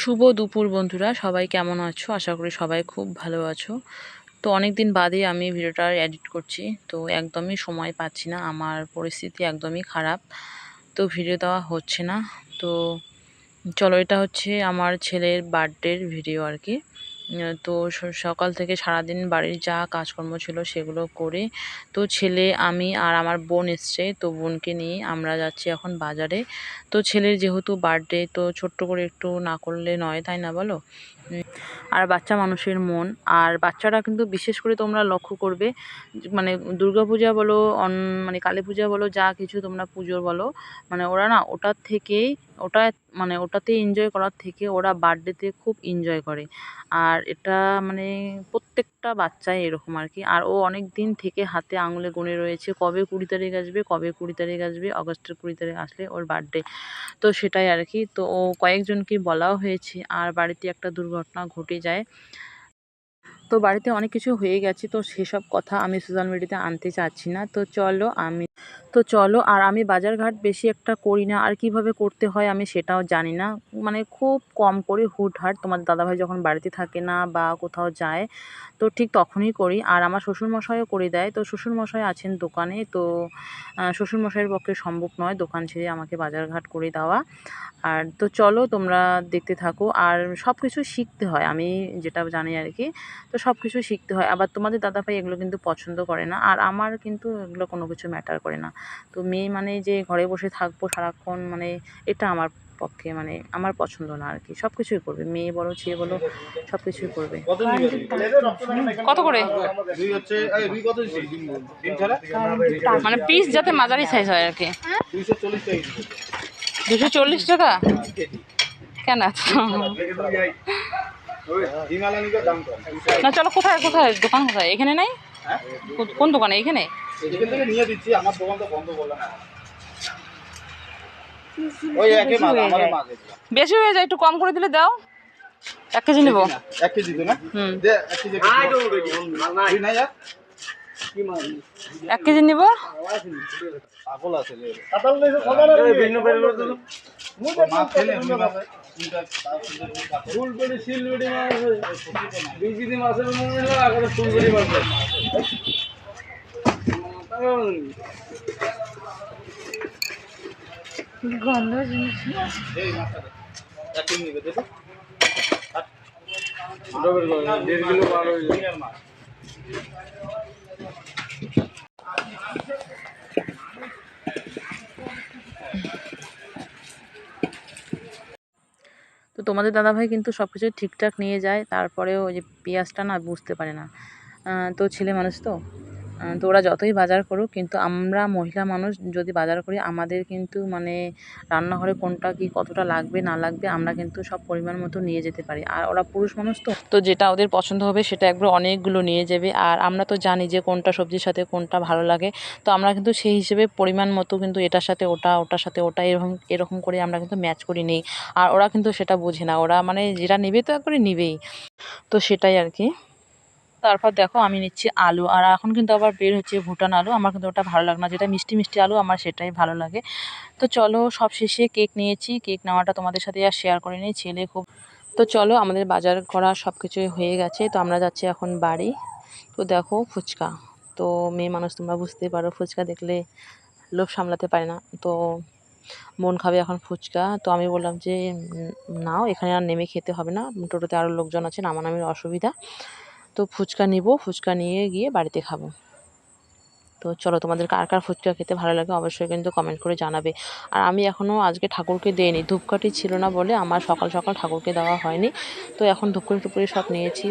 শুভ দুপুর বন্ধুরা, সবাই কেমন আছো? আশা করি সবাই খুব ভালো আছো। তো অনেক দিন বাদে আমি ভিডিওটা এডিট করছি, তো একদমই সময় পাচ্ছি না, আমার পরিস্থিতি একদমই খারাপ, তো ভিডিও দেওয়া হচ্ছে না। তো চলো, এটা হচ্ছে আমার ছেলের বার্থডের ভিডিও আর কি। তো সকাল থেকে সারাদিন বাড়ির যা কাজকর্ম ছিল সেগুলো করে, তো ছেলে, আমি আর আমার বোন এসছে, তো বোনকে নিয়ে আমরা যাচ্ছি এখন বাজারে। তো ছেলের যেহেতু বার্থডে তো ছোট্ট করে একটু না করলে নয়, তাই না বলো? আর বাচ্চা মানুষের মন। আর বাচ্চারা কিন্তু বিশেষ করে তোমরা লক্ষ্য করবে মানে দুর্গাপূজা বলো, অন মানে কালী পূজা বলো, যা কিছু তোমরা পুজোর বলো মানে ওরা না ওটার থেকেই, ওটা মানে ওটাতে এনজয় করার থেকে ওরা বার্থডেতে খুব এনজয় করে। আর এটা মানে প্রত্যেকটা বাচ্চাই এরকম আর কি আর ও অনেক দিন থেকে হাতে আঙুলে গুনে রয়েছে। কবে কুড়ি তারিখ আসবে, কবে কুড়ি তারিখ আসবে, অগস্টের কুড়ি তারিখ আসলে ওর বার্থডে তো সেটাই আর কি তো ও কয়েকজনকে বলাও হয়েছে, আর বাড়িতে একটা দুর্ঘটনা ঘটে যায়। তো বাড়িতে অনেক কিছু হয়ে গেছে, তো সেসব কথা আমি সোশ্যাল মিডিয়াতে আনতে চাচ্ছি না। তো চলো আমি, তো চলো আর আমি বাজারঘাট বেশি একটা করি না, আর কীভাবে করতে হয় আমি সেটাও জানি না। মানে খুব কম করে, হুটহাট। তোমার দাদাভাই যখন বাড়িতে থাকে না বা কোথাও যায়, তো ঠিক তখনই করি। আর আমার শ্বশুরমশাইও করে দেয়। তো শ্বশুরমশাই আছেন দোকানে, তো শ্বশুরমশাইয়ের পক্ষে সম্ভব নয় দোকান ছেড়ে আমাকে বাজারঘাট করে দেওয়া। আর তো চলো তোমরা দেখতে থাকো। আর সব কিছু শিখতে হয়, আমি যেটা জানি আর কি। তো সব কিছু শিখতে হয়। আবার তোমাদের দাদাভাই এগুলো কিন্তু পছন্দ করে না। আর আমার কিন্তু এগুলো কোনো কিছু ম্যাটার করে না। তো মেয়ে মানে যে ঘরে বসে থাকব সারাক্ষণ মানে এটা আমার পক্ষে মানে আমার পছন্দ না আর কি। সব কিছুই করবে। মেয়ে বলো ছেলে বলো সব কিছুই করবে। কত করে? দুই হচ্ছে এই দুই কত দিচ্ছিস ডিম ছাড়া? মানে পিস যাতে মাঝারি সাইজ হয় আর কি। দুশো চল্লিশ টাকা কেন না চলো কোথায় কোথায়? দোকান কোথায়? এখানে নাই? কোন দোকানে? এখানে? নিয়ে দিচ্ছি আমার দোকান তো বন্ধ করলাম। বেশি হয়ে যায় একটু কম করে দিলে দাও। এক কেজি নেব। এক কেজি না? এক কেজি দুই নাই। আর? এক কেজি নিব। পাগল আছে। ফুলকড়ি শিলবেড়ি মাছ কেজি মাছের মনে হলো এখন ফুলকড়ি মাছ এই মাছটা এক কেজি নিবে দে দেড় কিলো বার হয়ে যায় দুনিয়ার মাছ তো তোমাদের দাদাভাই কিন্তু সব কিছু ঠিকঠাক নিয়ে যায়, তারপরেও ওই যে পেঁয়াজটা না বুঝতে পারে না। তো ছেলে মানুষ তো? তো ওরা যতই বাজার করুক, কিন্তু আমরা মহিলা মানুষ যদি বাজার করি, আমাদের কিন্তু মানে রান্নাঘরে কোনটা কি কতটা লাগবে, না লাগবে, আমরা কিন্তু সব পরিমাণ মতো নিয়ে যেতে পারি। আর ওরা পুরুষ মানুষ তো। তো যেটা ওদের পছন্দ হবে, সেটা একবার অনেকগুলো নিয়ে যাবে। আর আমরা তো জানি যে কোনটা সবজির সাথে কোনটা ভালো লাগে। তো আমরা কিন্তু সেই হিসেবে পরিমাণ মতো কিন্তু এটার সাথে ওটা, ওটার সাথে ওটা, এরকম এরকম করে আমরা কিন্তু ম্যাচ করি নিই। আর ওরা কিন্তু সেটা বোঝে না। ওরা মানে যেটা নেবে তো একবারে নেবেই। তো সেটাই আর কি। তারপর দেখো আমি নিচ্ছি আলু। আর এখন কিন্তু আবার বের হচ্ছে ভুটান আলু। আমার কিন্তু ওটা ভালো লাগে না। যেটা মিষ্টি মিষ্টি আলু, আমার সেটাই ভালো লাগে। তো চলো সব শেষে কেক নিয়েছি। কেক নেওয়াটা তোমাদের সাথে আর শেয়ার করে নিই, ছেলে খুব। তো চলো আমাদের বাজার করা সব কিছুই হয়ে গেছে। তো আমরা যাচ্ছি এখন বাড়ি। তো দেখো ফুচকা। তো মেয়ে মানুষ তোমরা বুঝতেই পারো, ফুচকা দেখলে লোভ সামলাতে পারে না। তো মন খাবে এখন ফুচকা। তো আমি বললাম যে নাও, এখানে আর নেমে খেতে হবে না। টোটোতে আরও লোকজন আছে, নামানামির অসুবিধা। তো ফুচকা নিব, ফুচকা নিয়ে গিয়ে বাড়িতে খাব। তো চলো, তোমাদের কার কার ফুচকা খেতে ভালো লাগে অবশ্যই কিন্তু কমেন্ট করে জানাবে। আর আমি এখনও আজকে ঠাকুরকে দেইনি, ধূপকাঠি ছিল না বলে আমার সকাল সকাল ঠাকুরকে দেওয়া হয়নি। তো এখন ধূপকাঠি টুপুরি সব নিয়েছি,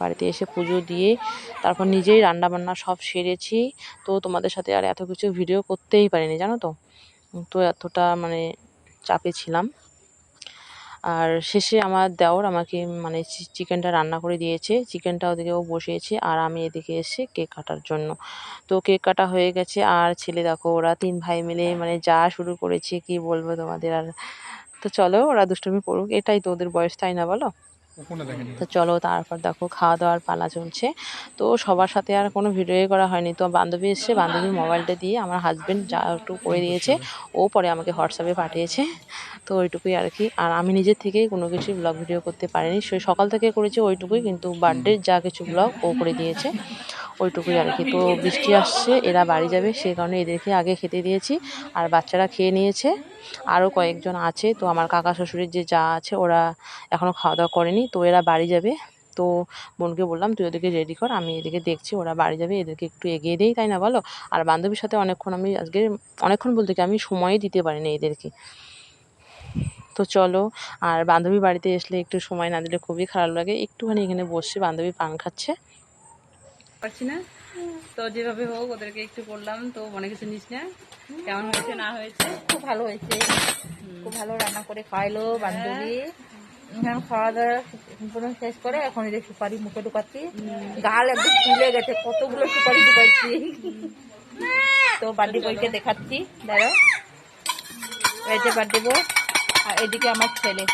বাড়িতে এসে পুজো দিয়ে তারপর নিজেই রান্না বান্না সব সেরেছি। তো তোমাদের সাথে আর এত কিছু ভিডিও করতেই পারিনি, জানো তো? তো এতটা মানে চাপে ছিলাম। আর শেষে আমার দেওর আমাকে মানে চিকেনটা রান্না করে দিয়েছে। চিকেনটা ওদিকে ও বসিয়েছে আর আমি এদিকে এসে কেক কাটার জন্য। তো কেক কাটা হয়ে গেছে আর ছেলে দেখো, ওরা তিন ভাই মিলে মানে যা শুরু করেছে, কি বলব তোমাদের আর। তো চলো, ওরা দুষ্টুমি করুক, এটাই তো ওদের বয়স, তাই না বলো? তো চলো তারপর দেখো খাওয়া দাওয়ার পালা চলছে। তো সবার সাথে আর কোনো ভিডিওই করা হয়নি। তো বান্ধবী এসছে বান্ধবীর মোবাইলটা দিয়ে আমার হাজব্যান্ড যা একটু করে দিয়েছে ও পরে আমাকে হোয়াটসঅ্যাপে পাঠিয়েছে। তো ওইটুকুই আর কি। আর আমি নিজের থেকেই কোনো কিছু ব্লগ ভিডিও করতে পারিনি। সেই সকাল থেকে করেছি ওইটুকুই কিন্তু বার্থডের যা কিছু ব্লগ ও করে দিয়েছে। ওইটুকুই আর কি। তো বৃষ্টি আসছে, এরা বাড়ি যাবে সেই কারণে এদেরকে আগে খেতে দিয়েছি। আর বাচ্চারা খেয়ে নিয়েছে। আরও কয়েকজন আছে, তো আমার কাকা শ্বশুরের যে যা আছে, ওরা এখনও খাওয়া দাওয়া করেনি, তো এরা বাড়ি যাবে। তো বোনকে বললাম, তুই ওদেরকে রেডি কর, আমি এদিকে দেখছি, ওরা বাড়ি যাবে, এদেরকে একটু এগিয়ে দিই, তাই না বলো? আর বান্ধবীর সাথে অনেকক্ষণ আমি আজকে, অনেকক্ষণ বলতে কি, আমি সময়ই দিতে পারিনি এদেরকে। তো চলো, আর বান্ধবী বাড়িতে আসলে একটু সময় না দিলে খুবই খারাপ লাগে। একটুখানি এখানে বসছে বান্ধবী পান খাচ্ছে। পারছি না। তো যেভাবে হোক ওদেরকে একটু করলাম তো মনে কিছু নিস না। কেমন হয়েছে না হয়েছে? খুব ভালো হয়েছে। খুব ভালো রান্না করে খাইলো বান্ধবী। এখন খাওয়া দাওয়া সম্পূর্ণ শেষ করে এখন এই যে সুপারি মুখে ঢুকাচ্ছি। গাল একদম ফুলে গেছে কতগুলো সুপারি ঢুকাচ্ছি তো বার্থডে বইকে দেখাচ্ছি দাঁড়া এই যে বার্থডে বই আর এদিকে আমার ছেলে।